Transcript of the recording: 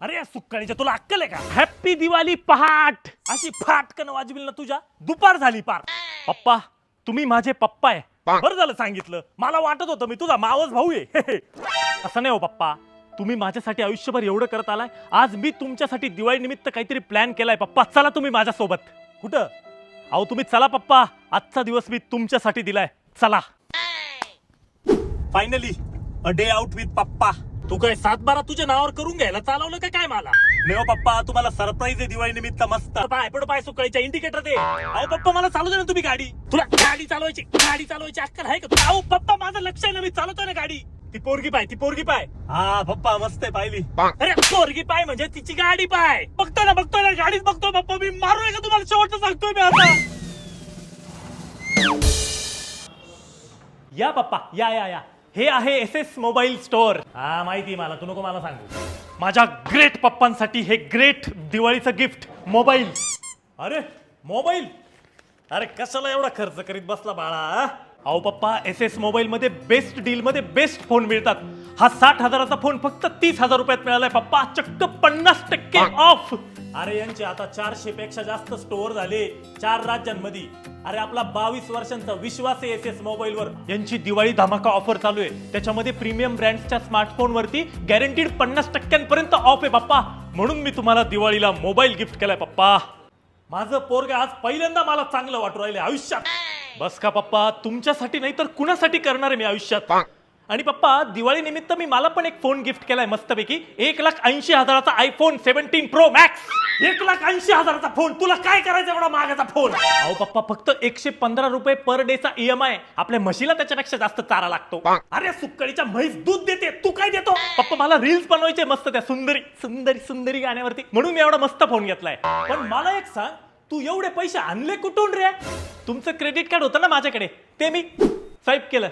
अरे सुक्काळीच्या तुला अक्कल आहे का? हॅप्पी दिवाळी पहाट! अशी फाटकन वाजविल ना तुझ्या. दुपार झाली पार. पप्पा तुम्ही माझे पप्पा आहे. बरं झालं सांगितलं. मला वाटत होतं मी तुझा मावस भाऊ आहे. असं नाही हो पप्पा. तुम्ही माझ्यासाठी आयुष्यभर एवढं करत आलाय. आज मी तुमच्यासाठी दिवाळी निमित्त काहीतरी प्लॅन केलाय पप्पा. चला तुम्ही माझ्यासोबत. कुठं? अहो तुम्ही चला पप्पा. आजचा दिवस मी तुमच्यासाठी दिलाय. चला. Finally a day out with पप्पा. तू काय सात बारा तुझ्या नावावर करून घ्यायला चालवलं का काय मला? नाही हो पप्पा तुम्हाला सरप्राईज आहे दिवाळी निमित्त मस्त पाय पड पाय सुकाळीच्या इंडिकेटर दे. अहो पप्पा मला चालू दे ना तुम्ही गाडी. तुला गाडी चालवायची गाडी चालवायची अक्कल आहे का? अहो पप्पा माझं लक्ष आहे ना मी चालवतोय ना गाडी. ती पोरगी पाय ती पोरगी पाय. हा पप्पा मस्त आहे पाहिली. अरे पोरगी पाय म्हणजे तिची गाडी पाय. बघतोय ना बघतोय ना गाडीच बघतोय पप्पा मी मारू का तुम्हाला? शेवटचं सांगतोय मी आता. या पप्पा या या या. हे आहे एस एस मोबाईल स्टोअर हा माहिती आहे मला. तू नको मला सांगू. माझ्या ग्रेट पप्पांसाठी हे ग्रेट दिवाळीचं गिफ्ट मोबाईल अरे मोबाईल अरे कशाला एवढा खर्च करीत बसला बाळा हा? अहो पप्पा एस एस मोबाईल मध्ये बेस्ट डील मध्ये बेस्ट फोन मिळतात. हा साठ हजाराचा फोन फक्त तीस हजार रुपयात मिळालाय पप्पा. चक्क पन्नास टक्के ऑफ अरे यांचे आता चारशे पेक्षा जास्त स्टोअर झाले चार राज्यांमध्ये अरे आपला बावीस वर्षांचा विश्वास आहे एस एस मोबाईल वर. यांची दिवाळी धमाका ऑफर चालू आहे. त्याच्यामध्ये प्रीमियम ब्रँडच्या स्मार्टफोन वरती गॅरंटीड पन्नास टक्क्यांपर्यंत ऑफ आहे पप्पा. म्हणून मी तुम्हाला दिवाळीला मोबाईल गिफ्ट केलाय पप्पा. माझं पोरग आज पहिल्यांदा मला चांगलं वाटू राहिले आयुष्यात. बस का पप्पा तुमच्यासाठी नाही तर कुणासाठी करणार आहे मी आयुष्यात? आणि पप्पा दिवाळी निमित्त मी मला पण एक फोन गिफ्ट केलाय मस्तपैकी. एक लाख ऐंशी हजाराचा आयफोन सेव्हन्टीन प्रो मॅक्स एक लाख ऐंशी हजाराचा फोन तुला काय करायचं एवढा महागाचा फोन अहो पप्पा फक्त एकशे पंधरा रुपये पर डेचा ईएमआय आपल्या म्हशीला त्याच्यापेक्षा जास्त चारा लागतो. अरे सुक्कळीच्या म्हैस दूध देते. तू काय देतो? पप्पा मला रील्स बनवायचे मस्त त्या सुंदरी सुंदरी सुंदरी गाण्यावरती. म्हणून मी एवढा मस्त फोन घेतलाय. पण मला एक सांग तू एवढे पैसे आणले कुठून रे? तुमचं क्रेडिट कार्ड होतं ना माझ्याकडे. ते मी स्वाईप केलं.